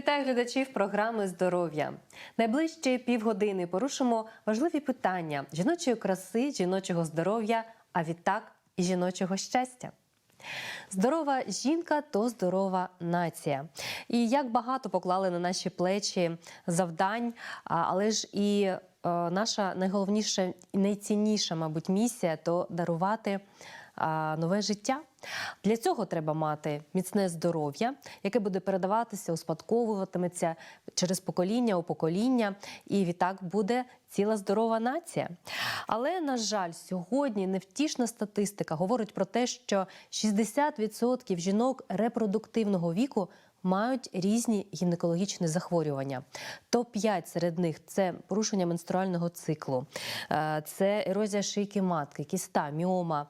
Вітаю глядачів програми Здоров'я. Найближчі півгодини порушимо важливі питання жіночої краси, жіночого здоров'я, а відтак і жіночого щастя. Здорова жінка то здорова нація. І як багато поклали на наші плечі завдань, але ж і е, наша найголовніша і найцінніша, мабуть, місія то дарувати нове життя. Для цього треба мати міцне здоров'я, яке буде передаватися, успадковуватиметься через покоління у покоління, і відтак буде ціла здорова нація. Але на жаль, сьогодні невтішна статистика говорить про те, що 60% жінок репродуктивного віку. Мають різні гінекологічні захворювання. Топ-5 серед них це порушення менструального циклу, е, це ерозія шийки матки, кіста, міома,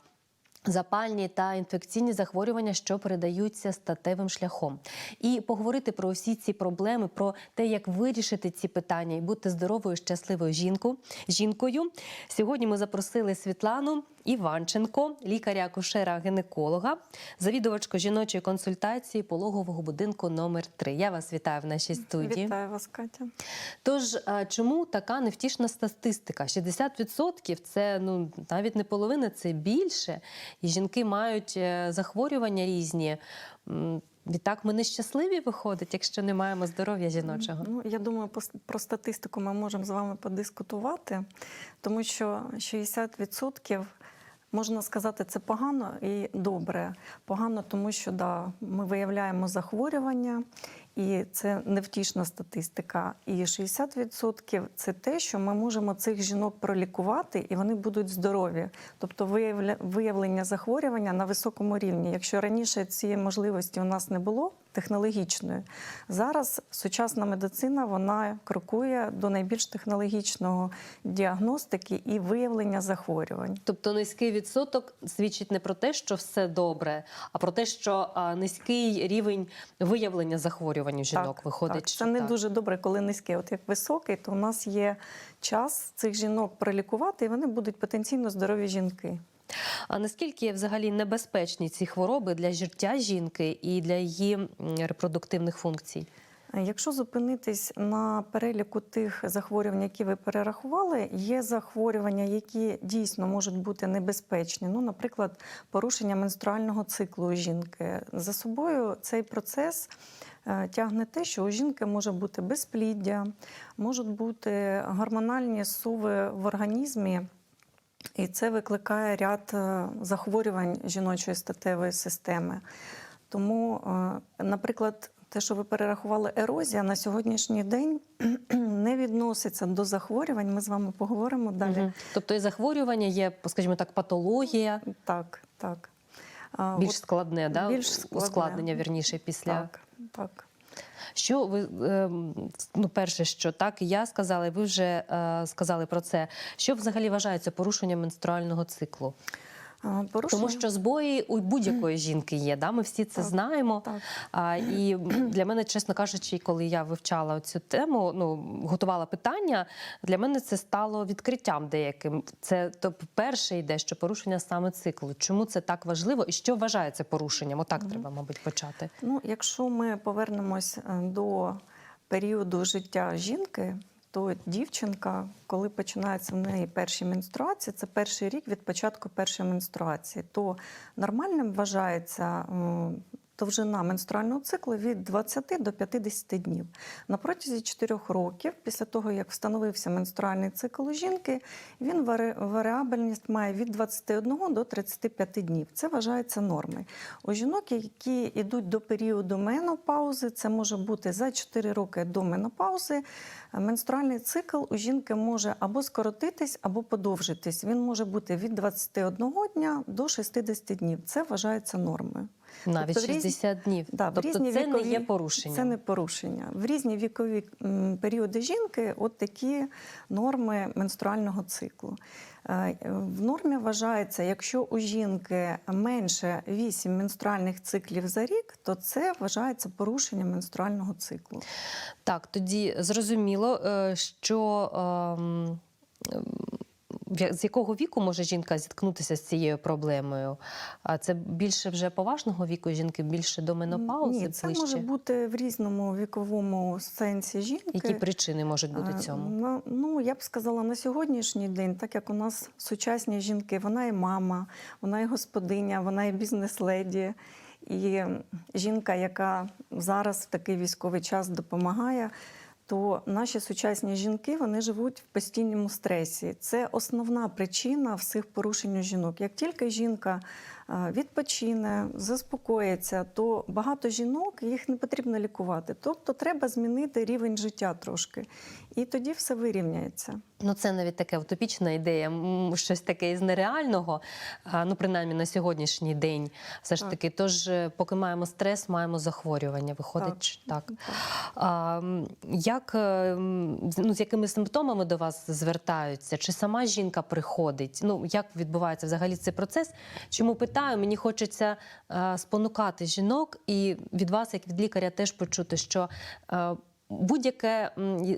Запальні та інфекційні захворювання, що передаються статевим шляхом, і поговорити про усі ці проблеми, про те, як вирішити ці питання і бути здоровою, щасливою жінку, жінкою. Сьогодні ми запросили Світлану Іванченко, лікаря-акушера гінеколога, завідувачка жіночої консультації пологового будинку номер 3 Я вас вітаю в нашій студії. Вітаю вас, Катя. Тож чому така невтішна статистика? 60% – це ну навіть не половина, це більше. І жінки мають е, захворювання різні. Відтак ми нещасливі виходить, якщо не маємо здоров'я жіночого. Ну, я думаю, про статистику ми можемо з вами подискутувати, тому що 60% можна сказати, це погано і добре. Погано, тому що да, ми виявляємо захворювання, і це невтішна статистика. І 60% це те, що ми можемо цих жінок пролікувати, і вони будуть здорові. Тобто виявлення захворювання на високому рівні. Якщо раніше цієї можливості у нас не було технологічної, зараз сучасна медицина вона крокує до найбільш технологічного діагностики і виявлення захворювань. Тобто низький відсоток свідчить не про те, що все добре, а про те, що низький рівень виявлення захворювань у жінок виходить. Так. Це не так. дуже добре, коли низький. От як високий, то у нас є час цих жінок пролікувати, і вони будуть потенційно здорові жінки. А наскільки взагалі небезпечні ці хвороби для життя жінки і для її репродуктивних функцій? Якщо зупинитись на переліку тих захворювань, які ви перерахували, є захворювання, які дійсно можуть бути небезпечні. Ну, наприклад, порушення менструального циклу у жінки. За собою цей процес е, тягне те, що у жінки може бути безпліддя, можуть бути гормональні суви в організмі. І це викликає ряд е, захворювань жіночої статевої системи. Тому, е, наприклад, те, що ви перерахували ерозія, на сьогоднішній день не відноситься до захворювань. Ми з вами поговоримо далі. Мгм. Тобто і захворювання є, скажімо так, патологія, Так, так. Більш складне, да? більш складне. ускладнення вірніше після. Так, так. Що ви ем, ну, перше, що так я сказала, і ви вже е, сказали про це. Що взагалі вважається порушенням менструального циклу? Порушення... Тому що збої у будь-якої жінки є. Да? Ми всі це Так, знаємо. так. А, і для мене, чесно кажучи, коли я вивчала цю тему, ну готувала питання, для мене це стало відкриттям деяким. Це то перше йде, що порушення саме циклу. Чому це так важливо і що вважається порушенням? Отак треба, мабуть, почати. Ну, якщо ми повернемось е, до періоду життя жінки, то дівчинка, коли починаються в неї перші менструації, це перший рік від початку першої менструації, то нормальним вважається довжина менструального циклу від 20 до 50 днів. На протязі 4 років, після того, як встановився менструальний цикл у жінки, він варіабельність має від 21 до 35 днів. Це вважається нормою. У жінок, які йдуть до періоду менопаузи, це може бути за 4 роки до менопаузи. Менструальний цикл у жінки може або скоротитись, або подовжитись. Він може бути від 21 дня до 60 днів. Це вважається нормою. Навіть Тобто в різні- 60 днів. Да, тобто різні це вікові- не є порушенням. Це не порушення. В різні вікові періоди жінки от такі норми менструального циклу. Е, В нормі вважається, якщо у жінки менше 8 менструальних циклів за рік, то це вважається порушенням менструального циклу. Так, тоді зрозуміло, е, що ем, з якого віку може жінка зіткнутися з цією проблемою? А це більше вже поважного віку жінки, більше до менопаузи Ні, це ближче? може бути в різному віковому сенсі жінки. Які причини можуть бути Е, цьому? ну, я б сказала, на сьогоднішній день, так як у нас сучасні жінки, вона і мама, вона і господиня, вона і бізнес-леді. І жінка, яка зараз в такий військовий час допомагає, то наші сучасні жінки вони живуть в постійному стресі. Це основна причина всіх порушень у жінок. Як тільки жінка відпочине, заспокоїться, то багато жінок їх не потрібно лікувати. Тобто треба змінити рівень життя трошки, і тоді все вирівняється. Ну, це навіть така утопічна ідея, щось таке із нереального. Ну, принаймні на сьогоднішній день, все ж Так. таки. Тож, е, поки маємо стрес, маємо захворювання. Виходить Так. так. А, як е, ну, з якими симптомами до вас звертаються? Чи сама жінка приходить? Ну як відбувається взагалі цей процес? Чому питаю? Мені хочеться е, спонукати жінок і від вас, як від лікаря, теж почути, що. Е, Будь-яке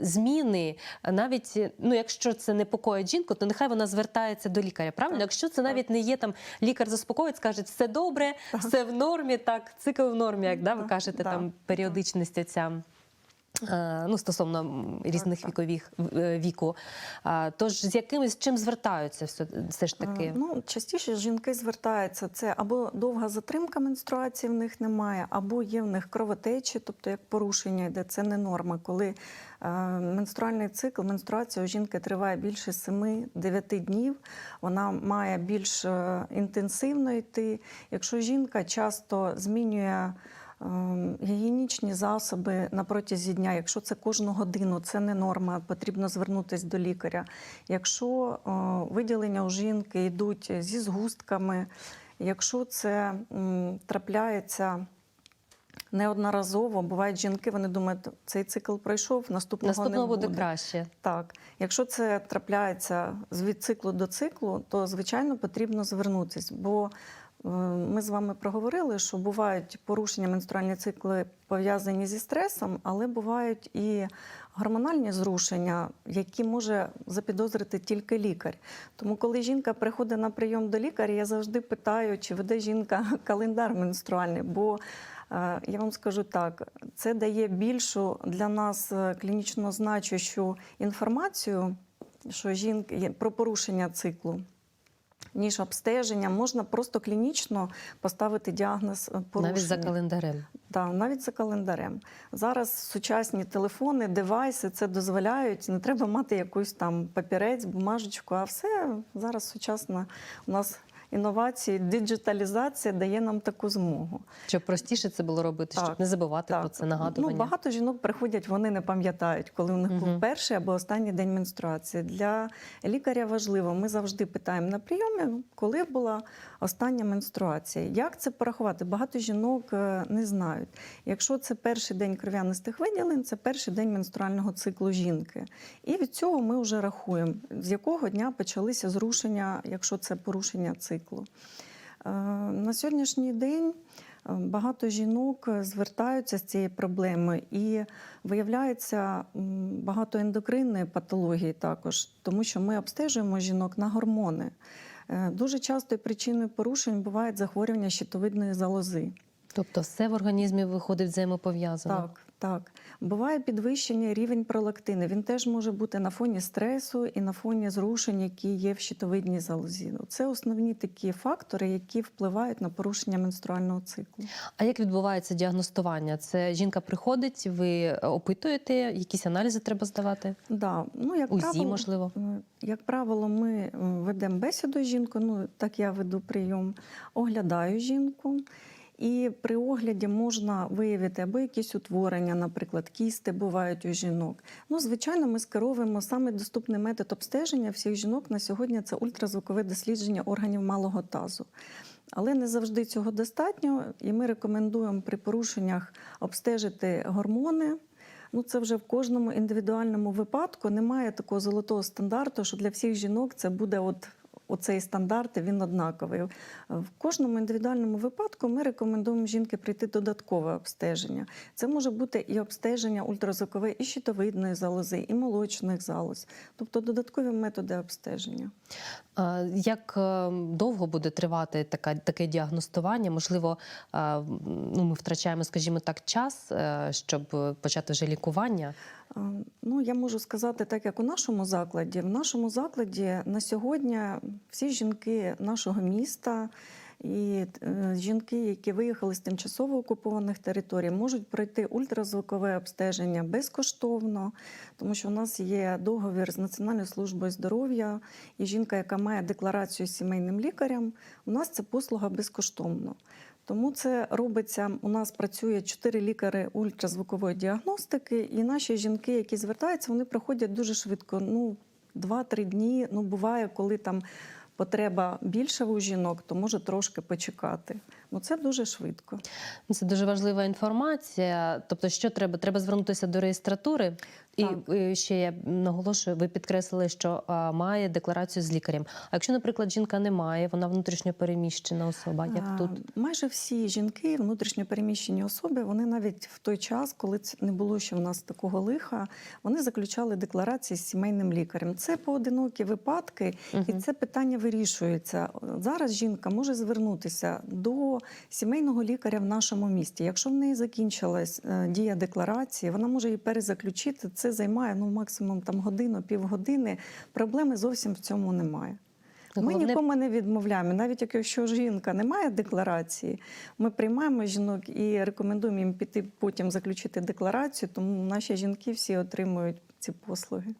зміни, навіть ну, якщо це непокоїть жінку, то нехай вона звертається до лікаря. Правильно, Так, якщо це навіть не є там лікар заспокоїть, скаже, все добре, все в нормі, так, цикл в нормі, як да, ви кажете, так, там періодичність ця. Е, Ну, стосовно різних вікових е, віку. Тож з якимось чим звертаються все, все ж Е, таки? Ну, частіше жінки звертаються. Це або довга затримка менструації в них немає, або є в них кровотечі, тобто як порушення йде. Це не норма. Коли менструальний цикл, менструація у жінки триває більше 7-9 днів, вона має більш інтенсивно йти. Якщо жінка часто змінює. Ем, Гігієнічні засоби на протязі дня, якщо це кожну годину, це не норма, потрібно звернутися до лікаря. Якщо е, виділення у жінки йдуть зі згустками, якщо це трапляється неодноразово, бувають жінки, вони думають, цей цикл пройшов, наступного, Наступного не буде буде. краще. Так, якщо це трапляється від циклу до циклу, то звичайно потрібно звернутися. Бо ми з вами проговорили, що бувають порушення менструальні цикли пов'язані зі стресом, але бувають і гормональні зрушення, які може запідозрити тільки лікар. Тому, коли жінка приходить на прийом до лікаря, я завжди питаю, чи веде жінка календар менструальний. Бо е, я вам скажу так, це дає більшу для нас е, клінічно значущу інформацію, що жінки про порушення циклу. Ніж обстеження, можна просто клінічно поставити діагноз порушення. Навіть за календарем. Так, навіть за календарем. Зараз сучасні телефони, девайси це дозволяють. Не треба мати якусь там папірець, бумажечку, а все зараз сучасна у нас інновації, диджиталізація дає нам таку змогу. Щоб простіше це було робити, щоб не забувати Так. про це нагадування. Ну, багато жінок приходять, вони не пам'ятають, коли у них був перший або останній день менструації. Для лікаря важливо, ми завжди питаємо на прийомі, коли була остання менструація. Як це порахувати? Багато жінок е, не знають. Якщо це перший день кров'янистих виділень, це перший день менструального циклу жінки. І від цього ми вже рахуємо, з якого дня почалися зрушення, якщо це порушення циклу. Е, На сьогоднішній день е, багато жінок е, звертаються з цією проблемою і виявляється багато ендокринної патології також, тому що ми обстежуємо жінок на гормони. Дуже часто причиною порушень бувають захворювання щитовидної залози. Тобто все в організмі виходить взаємопов'язано. Так, так. Буває підвищення рівень пролактину. Він теж може бути на фоні стресу і на фоні зрушень, які є в щитовидній залозі. Це основні такі фактори, які впливають на порушення менструального циклу. А як відбувається діагностування? Це жінка приходить, ви опитуєте, якісь аналізи треба здавати? Да. Ну, як УЗІ, правило, можливо? е, Як правило, ми е, ведемо бесіду з жінкою, ну так я веду прийом, оглядаю жінку. І при огляді можна виявити або якісь утворення, наприклад, кісти бувають у жінок. Ну, звичайно, ми скеровуємо саме доступний метод обстеження всіх жінок на сьогодні це ультразвукове дослідження органів малого тазу. Але не завжди цього достатньо, і ми рекомендуємо при порушеннях обстежити гормони. Ну, це вже в кожному індивідуальному випадку. Немає такого золотого стандарту, що для всіх жінок це буде от оцей стандарт він однаковий. В кожному індивідуальному випадку ми рекомендуємо жінки прийти додаткове обстеження. Це може бути і обстеження ультразвукове і щитовидної залози, і молочних залоз, тобто додаткові методи обстеження. Як е, довго буде тривати така, таке діагностування? Можливо, е, ну, ми втрачаємо, скажімо так, час, е, щоб почати вже лікування. Ну, я можу сказати, так як у нашому закладі. В нашому закладі на сьогодні всі жінки нашого міста і е, жінки, які виїхали з тимчасово окупованих територій, можуть пройти ультразвукове обстеження безкоштовно, тому що у нас є договір з Національною службою здоров'я, і жінка, яка має декларацію з сімейним лікарем, у нас це послуга безкоштовно. Тому це робиться. У нас працює чотири лікари ультразвукової діагностики, і наші жінки, які звертаються, вони проходять дуже швидко. Ну, 2-3 дні. Ну, буває, коли там потреба більша у жінок, то може трошки почекати. Ну це дуже швидко. Це дуже важлива інформація. Тобто, що треба? Треба звернутися до реєстратури. І Так. е, ще я наголошую, ви підкреслили, що має декларацію з лікарем. А якщо, наприклад, жінка не має, вона внутрішньо переміщена особа, як А, тут? Майже всі жінки, внутрішньо переміщені особи, вони навіть в той час, коли не було ще в нас такого лиха, вони заключали декларації з сімейним лікарем. Це поодинокі випадки, і це питання вирішується. Зараз жінка може звернутися до сімейного лікаря в нашому місті. Якщо в неї закінчилась е, дія декларації, вона може її перезаключити. Це займає ну максимум там годину, півгодини. Проблеми зовсім в цьому немає. Ми Головне- нікому не відмовляємо. Навіть якщо жінка не має декларації, ми приймаємо жінок і рекомендуємо їм піти потім заключити декларацію, тому наші жінки всі отримують ці послуги.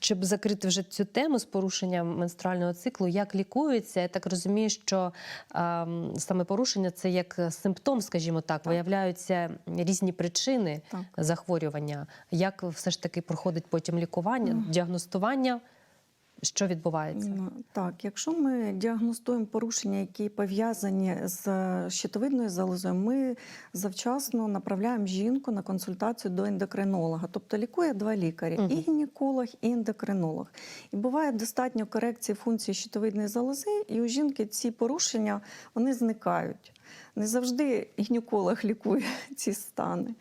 Щоб закрити вже цю тему з порушенням менструального циклу, як лікується, я так розумію, що саме порушення це як симптом, скажімо так, Так. виявляються різні причини Так. захворювання. Як все ж таки проходить потім лікування, діагностування? Що відбувається? Ну, Так, якщо ми діагностуємо порушення, які пов'язані з щитовидною залозою, ми завчасно направляємо жінку на консультацію до ендокринолога. Тобто лікує два лікарі: Мгм. і гінеколог, і ендокринолог. І буває достатньо корекції функції щитовидної залози, і у жінки ці порушення вони зникають. Не завжди гінеколог лікує ці стани.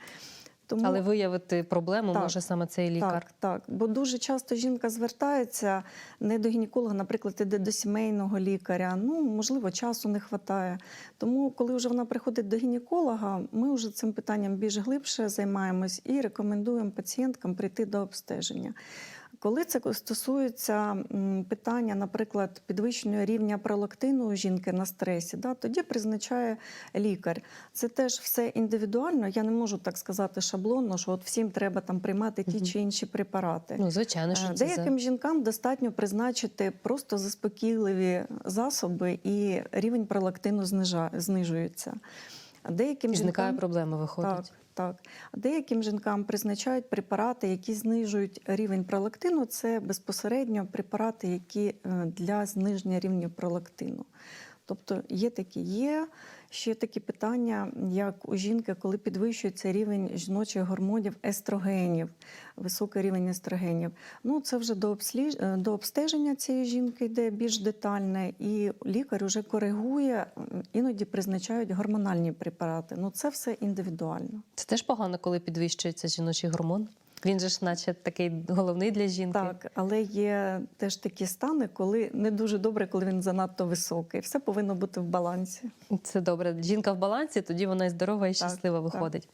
Тому... Але виявити проблему Так. може саме цей лікар. Так, так. Бо дуже часто жінка звертається не до гінеколога, наприклад, іде до сімейного лікаря. Ну, можливо, часу не вистачає. Тому, коли вже вона приходить до гінеколога, ми вже цим питанням більш глибше займаємось і рекомендуємо пацієнткам прийти до обстеження. Коли це стосується питання, наприклад, підвищення рівня пролактину у жінки на стресі, да, тоді призначає лікар. Це теж все індивідуально. Я не можу так сказати шаблонно, що от всім треба там приймати ті Мгм. чи інші препарати. Ну, звичайно, що Е, це за- Деяким жінкам достатньо призначити просто заспокійливі засоби, і рівень пролактину знижується. Деяким і зникає жінкам... проблема, виходить. Так, так. Деяким жінкам призначають препарати, які знижують рівень пролактину. Це безпосередньо препарати, які е, для зниження рівня пролактину. Тобто є такі, є ще такі питання, як у жінки, коли підвищується рівень жіночих гормонів естрогенів, високий рівень естрогенів. Ну це вже до обсліж... е, до обстеження цієї жінки йде більш детальне, і лікар вже коригує, іноді призначають гормональні препарати. Ну це все індивідуально. Це теж погано, коли підвищується жіночий гормон. Він же ж, наче, такий головний для жінки. Так, але є теж такі стани, коли не дуже добре, коли він занадто високий. Все повинно бути в балансі. Це добре. Жінка в балансі, тоді вона і здорова і Так, щаслива так. виходить.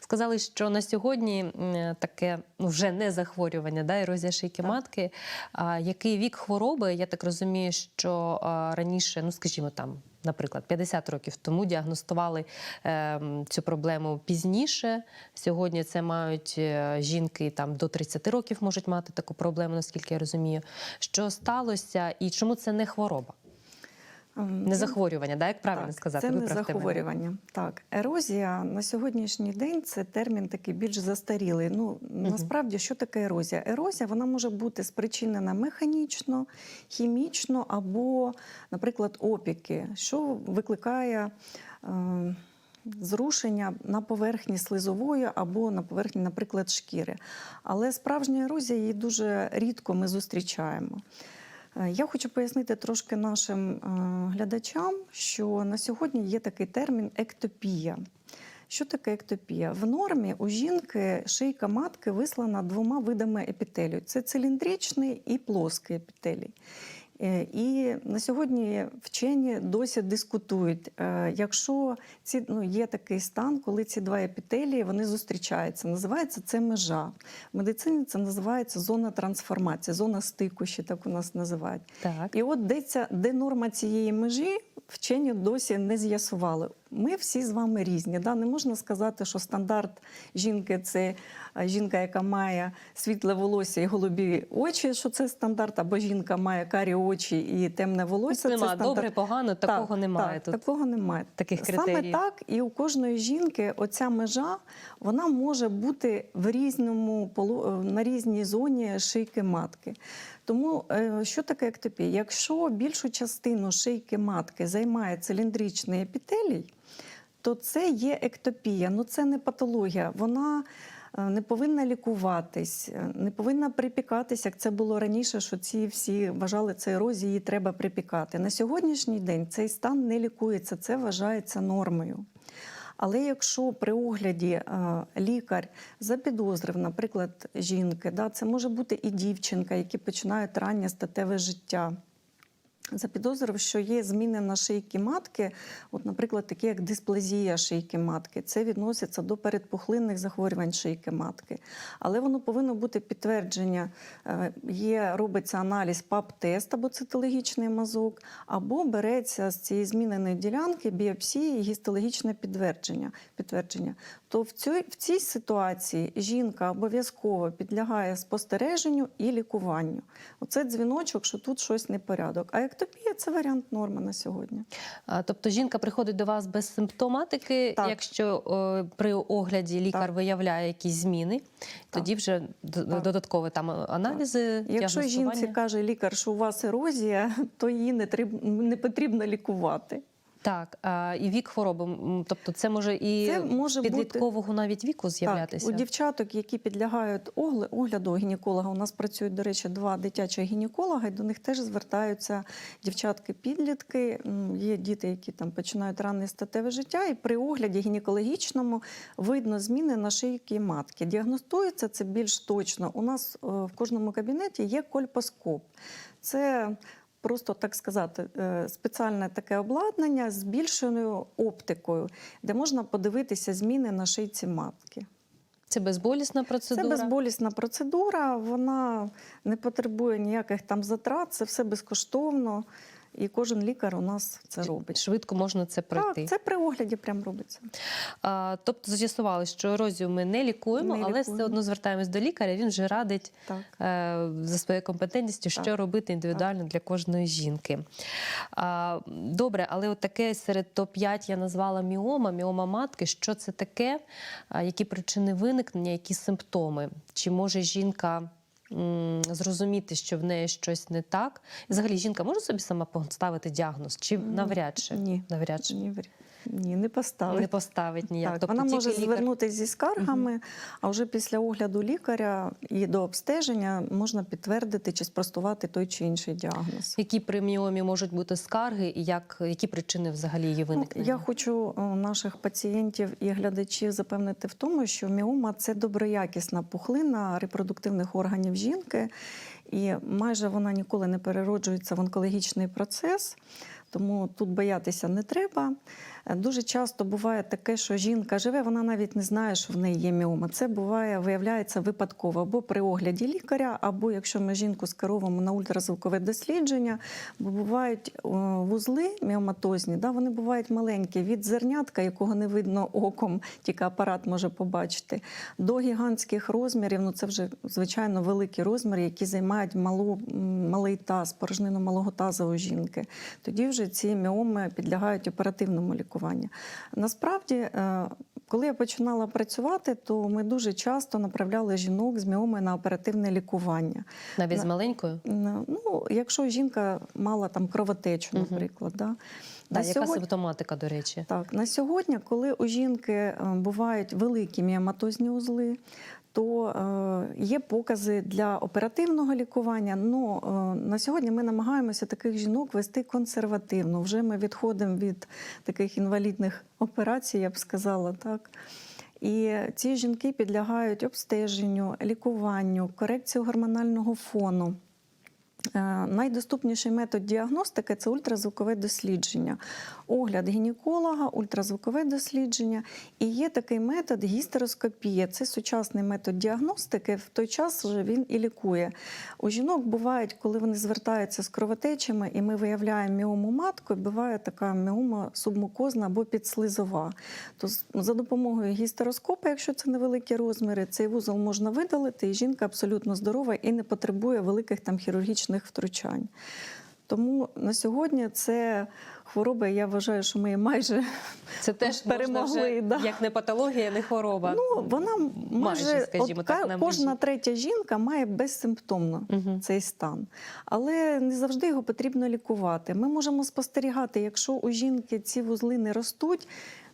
Сказали, що на сьогодні таке ну, вже не захворювання, да, ерозія шийки Так. матки. А який вік хвороби? Я так розумію, що раніше, ну скажімо там. Наприклад, 50 років тому діагностували е, цю проблему пізніше. Сьогодні це мають е, жінки там до 30 років можуть мати таку проблему, наскільки я розумію. Що сталося, і чому це не хвороба, Ем, не захворювання? Да, як правильно так, сказати? Це не Виправте мене. захворювання. Так, ерозія на сьогоднішній день це термін такий більш застарілий. Ну насправді, що таке ерозія? Ерозія вона може бути спричинена механічно, хімічно або, наприклад, опіки, що викликає. Е, Зрушення на поверхні слизової або на поверхні, наприклад, шкіри. Але справжня ерозія її дуже рідко ми зустрічаємо. Е, Я хочу пояснити трошки нашим е, глядачам, що на сьогодні є такий термін ектопія. Що таке ектопія? В нормі у жінки шийка матки вислана двома видами епітелію: це циліндричний і плоский епітелій. Е, І на сьогодні вчені досі дискутують, е, якщо ці ну є такий стан, коли ці два епітелії вони зустрічаються. Називається це межа. В медицині це називається зона трансформації, зона стику, ще так у нас називають. Так. І от де, ця, де норма цієї межі, вчені досі не з'ясували. Ми всі з вами різні. Да? Не можна сказати, що стандарт жінки це жінка, яка має світле волосся і голубі очі, що це стандарт, або жінка має карі очі і темне волосся. Нема це стандарт. добре, погано, такого Так, немає так, тут. Такого немає. таких Саме так, і у кожної жінки оця межа вона може бути в різному е, на різній зоні шийки матки. Тому е, що таке ектопія? Якщо більшу частину шийки матки займає циліндричний епітелій, то це є ектопія. Ну це не патологія. Вона е, не повинна лікуватись, е, не повинна припікатись, як це було раніше, що ці всі вважали це ерозією, її треба припікати. На сьогоднішній день цей стан не лікується, це вважається нормою. Але якщо при огляді е, лікар запідозрив, наприклад, жінки, да, це може бути і дівчинка, які починають раннє статеве життя. Запідозрив, що є зміни на шийки матки, от, наприклад, такі як дисплазія шийки матки. Це відноситься до передпухлинних захворювань шийки матки. Але воно повинно бути підтвердження. Е, Є, робиться аналіз ПАП-тест або цитологічний мазок, або береться з цієї зміненої ділянки біопсії і гістологічне підтвердження. підтвердження. То в цій, в цій ситуації жінка обов'язково підлягає спостереженню і лікуванню. Оце дзвіночок, що тут щось непорядок. А ектопія це варіант норми на сьогодні. Тобто жінка приходить до вас без симптоматики, Так. якщо е, при огляді лікар Так. виявляє якісь зміни, тоді вже Так. додаткові там аналізи. Якщо жінці каже лікар, що у вас ерозія, то її не потрібно лікувати. Так, а, і вік хвороби, тобто це може і Це може бути- підліткового навіть віку з'являтися. Так, у дівчаток, які підлягають огляду гінеколога, у нас працюють, до речі, два дитячих гінеколога, і до них теж звертаються дівчатки-підлітки. Є діти, які там починають ранне статеве життя, і при огляді гінекологічному видно зміни на шийки матки. Діагностується це більш точно. У нас е, в кожному кабінеті є кольпоскоп. Це Просто так сказати, е, спеціальне таке обладнання з більшою оптикою, де можна подивитися зміни на шийці матки. Це безболісна процедура. Це безболісна процедура, вона не потребує ніяких там затрат, це все безкоштовно. І кожен лікар у нас це робить. Швидко можна це пройти. Так, це при огляді прям робиться. А, тобто з'ясували, що ерозію ми не лікуємо, Не але лікуємо. все одно звертаємось до лікаря. Він вже радить Так. е, за своєю компетентністю, що Так. робити індивідуально для кожної жінки. А, добре, але от таке серед топ-5 я назвала міома, міома матки. Що це таке? Які причини виникнення, які симптоми? Чи може жінка? Зрозуміти, що в неї щось не так. Взагалі, жінка може собі сама поставити діагноз, чи навряд чи Ні. навряд чи Ні, ні, не поставить. не поставить ніяк. Так, тобто вона може лікар... звернутися зі скаргами, а вже після огляду лікаря і до обстеження можна підтвердити чи спростувати той чи інший діагноз. Які при міомі можуть бути скарги, і як які причини взагалі її Ну, виникнення? я хочу е, наших пацієнтів і глядачів запевнити в тому, що міома це доброякісна пухлина репродуктивних органів жінки, і майже вона ніколи не перероджується в онкологічний процес. Тому тут боятися не треба. Дуже часто буває таке, що жінка живе, вона навіть не знає, що в неї є міома. Це буває, виявляється випадково або при огляді лікаря, або якщо ми жінку скеровуємо на ультразвукове дослідження, бо бувають е, вузли міоматозні, да, вони бувають маленькі від зернятка, якого не видно оком, тільки апарат може побачити, до гігантських розмірів. Ну це вже звичайно великі розміри, які займають малу, малий таз, порожнину малого таза у жінки. Тоді вже ці міоми підлягають оперативному лікуванню. Насправді, е, коли я починала працювати, то ми дуже часто направляли жінок з міомою на оперативне лікування. Навіть з маленькою? Ну, якщо жінка мала там кровотечу, наприклад. Да. Да, На яка сьогодні- симптоматика, до речі? так, на сьогодні, коли у жінки е, бувають великі міоматозні узли, то е, є покази для оперативного лікування. Ну е, на сьогодні ми намагаємося таких жінок вести консервативно. Вже ми відходимо від таких інвалідних операцій, я б сказала так. І ці жінки підлягають обстеженню, лікуванню, корекцію гормонального фону. Е, Найдоступніший метод діагностики це ультразвукове дослідження, огляд гінеколога, ультразвукове дослідження. І є такий метод гістероскопія. Це сучасний метод діагностики. В той час вже він і лікує. У жінок бувають, коли вони звертаються з кровотечами, і ми виявляємо міому матку, буває така міома субмукозна або підслизова. То за допомогою гістероскопа, якщо це невеликі розміри, цей вузол можна видалити, і жінка абсолютно здорова і не потребує великих там хірургічних втручань. Тому на сьогодні це хвороба, я вважаю, що ми майже Це теж Перемогли, вже, да. як не патологія, не хвороба. Ну, вона майже, Майже, скажімо от так, на кожна третя жінка має безсимптомно Мгм. цей стан. Але не завжди його потрібно лікувати. Ми можемо спостерігати, якщо у жінки ці вузли не ростуть.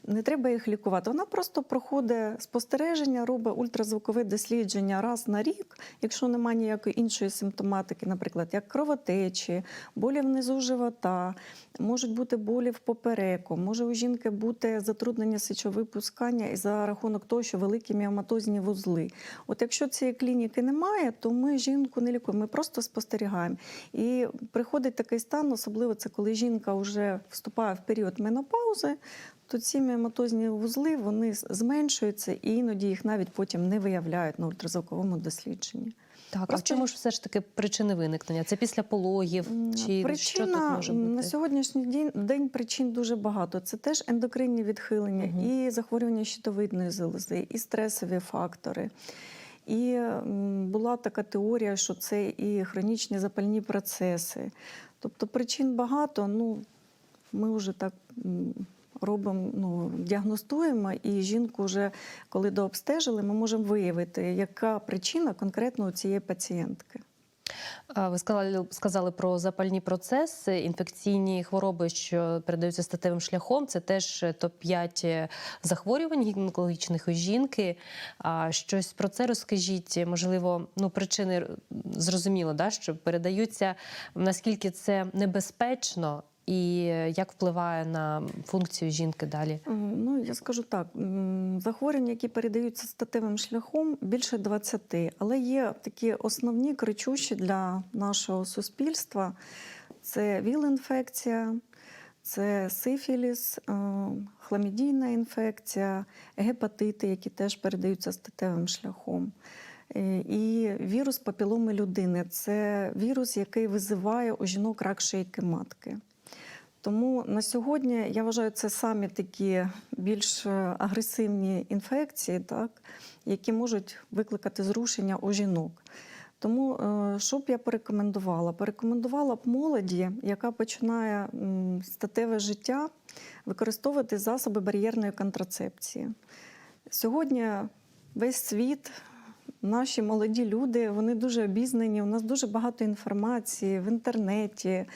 Не треба їх лікувати. Вона просто проходить спостереження, робить ультразвукове дослідження раз на рік, якщо немає ніякої іншої симптоматики, наприклад, як кровотечі, болі внизу живота, можуть бути болі в попереку, може у жінки бути затруднення сечовипускання і за рахунок того, що великі міоматозні вузли. От якщо цієї клініки немає, то ми жінку не лікуємо, ми просто спостерігаємо. І приходить такий стан, особливо це коли жінка вже вступає в період менопаузи. То ці міоматозні вузли вони зменшуються і іноді їх навіть потім не виявляють на ультразвуковому дослідженні. Так, а в чому ж все ж таки причини виникнення? Це після пологів чи що тут може бути? на сьогоднішній день, день причин дуже багато. Це теж ендокринні відхилення, Мгм. і захворювання щитовидної залози, і стресові фактори. І була така теорія, що це і хронічні запальні процеси. Тобто причин багато. Ну, ми вже так. Робимо, ну, діагностуємо, і жінку вже коли дообстежили, ми можемо виявити, яка причина конкретно у цієї пацієнтки. Ви сказали, сказали про запальні процеси, інфекційні хвороби, що передаються статевим шляхом. Це теж топ-5 захворювань гінекологічних у жінки. А щось про це розкажіть. Можливо, ну причини зрозуміло, да, що передаються. Наскільки це небезпечно і як впливає на функцію жінки далі? Е, Ну, я скажу так: захворювання, які передаються статевим шляхом, більше 20, але є такі основні кричущі для нашого суспільства: це ВІЛ-інфекція, це сифіліс, е, хламідійна інфекція, гепатити, які теж передаються статевим шляхом. Е, І вірус папіломи людини це вірус, який визиває у жінок рак шийки матки. Тому на сьогодні я вважаю, це самі такі більш е, агресивні інфекції, так, які можуть викликати зрушення у жінок. Тому е, що б я порекомендувала? Порекомендувала б молоді, яка починає статеве життя, використовувати засоби бар'єрної контрацепції. Сьогодні весь світ, наші молоді люди, вони дуже обізнані. У нас дуже багато інформації в інтернеті.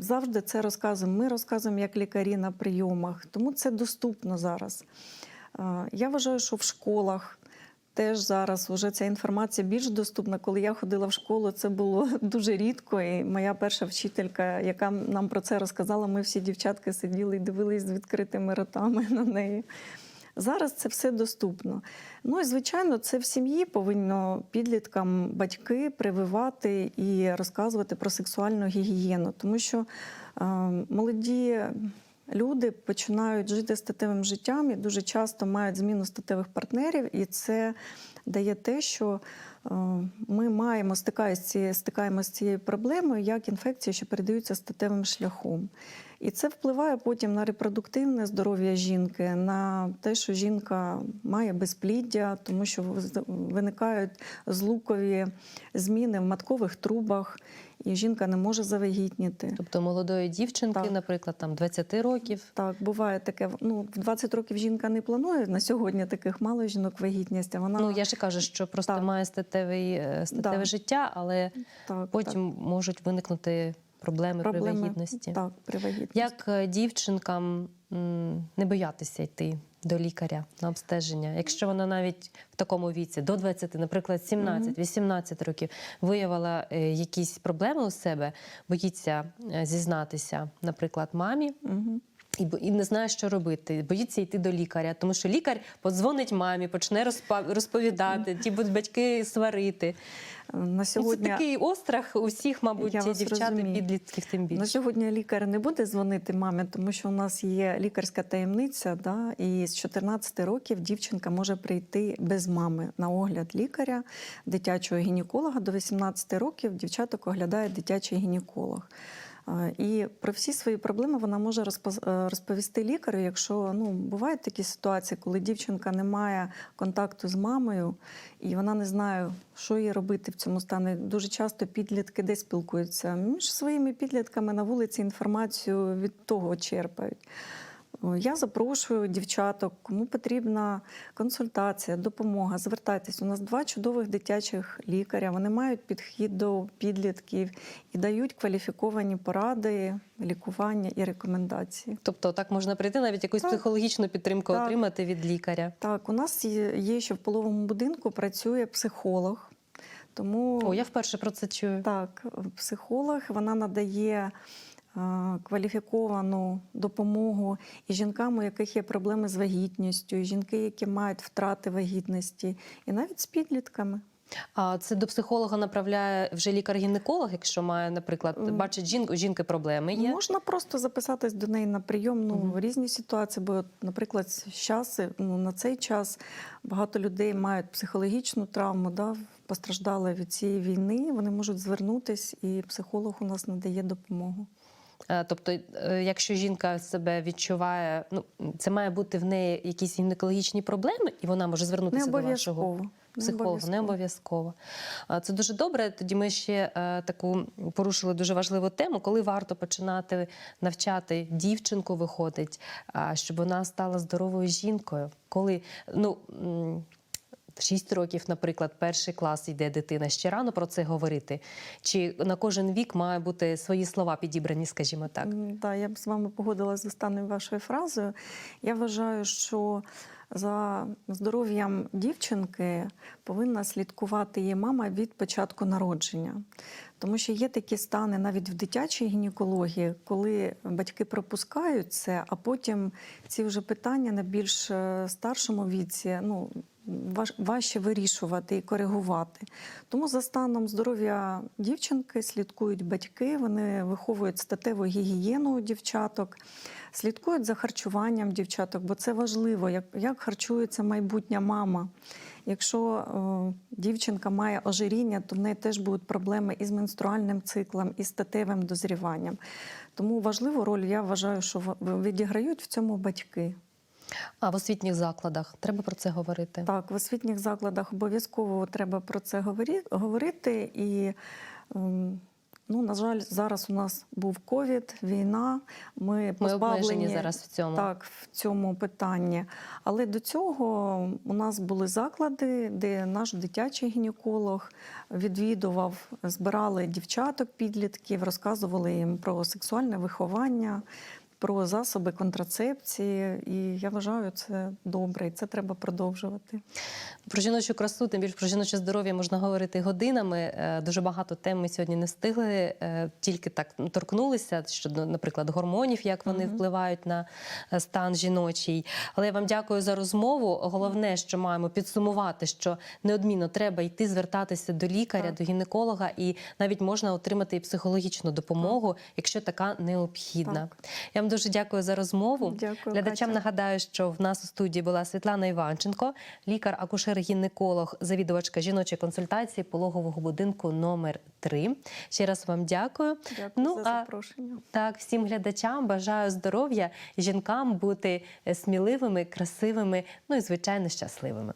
Завжди це розказуємо. Ми розказуємо як лікарі на прийомах, тому це доступно зараз. Я вважаю, що в школах теж зараз вже ця інформація більш доступна. Коли я ходила в школу, це було дуже рідко. І моя перша вчителька, яка нам про це розказала, ми всі дівчатки сиділи і дивились з відкритими ротами на неї. Зараз це все доступно. Ну і звичайно, це в сім'ї повинно підліткам батьки прививати і розказувати про сексуальну гігієну, тому що е, молоді люди починають жити статевим життям і дуже часто мають зміну статевих партнерів, і це дає те, що е, ми маємо стикаємося з цією, проблемою, як інфекції, що передаються статевим шляхом. І це впливає потім на репродуктивне здоров'я жінки, на те, що жінка має безпліддя, тому що виникають злукові зміни в маткових трубах, і жінка не може завагітніти. Тобто молодої дівчинки, Так. наприклад, там 20 років. Так, буває таке. Ну, в 20 років жінка не планує на сьогодні таких мало жінок вагітність, а вона Ну я і кажу, що просто Так. має статевий, е, статеве Да. життя, але так, потім можуть виникнути проблеми, проблеми при вагітності. Так, при вагітності. Як е, дівчинкам не боятися йти до лікаря на обстеження, якщо вона навіть в такому віці до 20, наприклад, 17-18 років виявила е, якісь проблеми у себе, боїться е, зізнатися, наприклад, мамі. І, і не знає, що робити, боїться йти до лікаря, тому що лікар подзвонить мамі, почне розповідати, ті будуть батьки сварити. На Це сьогодні такий острах у всіх, мабуть, дівчат і підлітків тим більше. На сьогодні лікар не буде дзвонити мамі, тому що у нас є лікарська таємниця, да, і з 14 років дівчинка може прийти без мами на огляд лікаря, дитячого гінеколога. До 18 років дівчаток оглядає дитячий гінеколог. Е, І про всі свої проблеми вона може е, розповісти лікарю, якщо ну, бувають такі ситуації, коли дівчинка не має контакту з мамою, і вона не знає, що їй робити в цьому стані. Дуже часто підлітки де спілкуються між своїми підлітками на вулиці інформацію від того черпають. О, Я запрошую дівчаток, кому потрібна консультація, допомога. Звертайтесь. У нас два чудових дитячих лікаря. Вони мають підхід до підлітків і дають кваліфіковані поради, лікування і рекомендації. Тобто так можна прийти, навіть якусь Так. психологічну підтримку Так. отримати від лікаря. Так, у нас є, ще в половому будинку працює психолог. Тому О, я вперше про це чую. Так, психолог вона надає е, кваліфіковану допомогу і жінкам, у яких є проблеми з вагітністю, і жінки, які мають втрати вагітності, і навіть з підлітками. А це до психолога направляє вже лікар-гінеколог, якщо має, наприклад, бачить жінку, у жінки проблеми є. Можна просто записатись до неї на прийом ну, Мгм. в різні ситуації, бо, наприклад, зараз, ну, на цей час багато людей мають психологічну травму, да, постраждали від цієї війни. Вони можуть звернутись, і психолог у нас надає допомогу. Е, Тобто, е, якщо жінка себе відчуває, ну це має бути в неї якісь гінекологічні проблеми, і вона може звернутися до вашого психолога. Не обов'язково. А, Це дуже добре. Тоді ми ще е, таку порушили дуже важливу тему, коли варто починати навчати дівчинку, виходить, щоб вона стала здоровою жінкою. Коли ну. М, в 6 років, наприклад, перший клас йде дитина. Ще рано про це говорити. Чи на кожен вік має бути свої слова підібрані, скажімо так? Да, я б з вами погодилась з останньою вашою фразою. Я вважаю, що за здоров'ям дівчинки повинна слідкувати її мама від початку народження. Тому що є такі стани навіть в дитячій гінекології, коли батьки пропускають це, а потім ці вже питання на більш е, старшому віці ну, важче вирішувати і коригувати. Тому за станом здоров'я дівчинки слідкують батьки, вони виховують статеву гігієну у дівчаток, слідкують за харчуванням дівчаток, бо це важливо, як, як харчується майбутня мама. Якщо е, дівчинка має ожиріння, то в неї теж будуть проблеми із менструальним циклом, і статевим дозріванням. Тому важливу роль я вважаю, що відіграють в цьому батьки. А в освітніх закладах треба про це говорити. Так, в освітніх закладах обов'язково треба про це говорити. І, ем, ну, на жаль, зараз у нас був ковід, війна. Ми, Ми позбавлені обмежені зараз в цьому. так, в цьому питанні. Але до цього у нас були заклади, де наш дитячий гінеколог відвідував, збирали дівчаток, підлітків, розказували їм про сексуальне виховання. Про засоби контрацепції, і я вважаю, це добре, і це треба продовжувати. Про жіночу красу, тим більше про жіноче здоров'я можна говорити годинами. Е, Дуже багато тем ми сьогодні не встигли, е, тільки так ну, торкнулися щодо, наприклад, гормонів, як вони Мгм. впливають на е, стан жіночий. Але я вам дякую за розмову. Головне, що маємо підсумувати, що неодмінно треба йти звертатися до лікаря, Так. до гінеколога, і навіть можна отримати і психологічну допомогу, якщо така необхідна. Так. Я вам дуже дякую за розмову. Дякую, Глядачам Катя. нагадаю, що в нас у студії була Світлана Іванченко, лікар-акушер-гінеколог, завідувачка жіночої консультації пологового будинку номер 3 Ще раз вам дякую. Дякую Ну, за а- запрошення. Так, всім глядачам бажаю здоров'я, жінкам бути е, сміливими, красивими, ну і звичайно щасливими.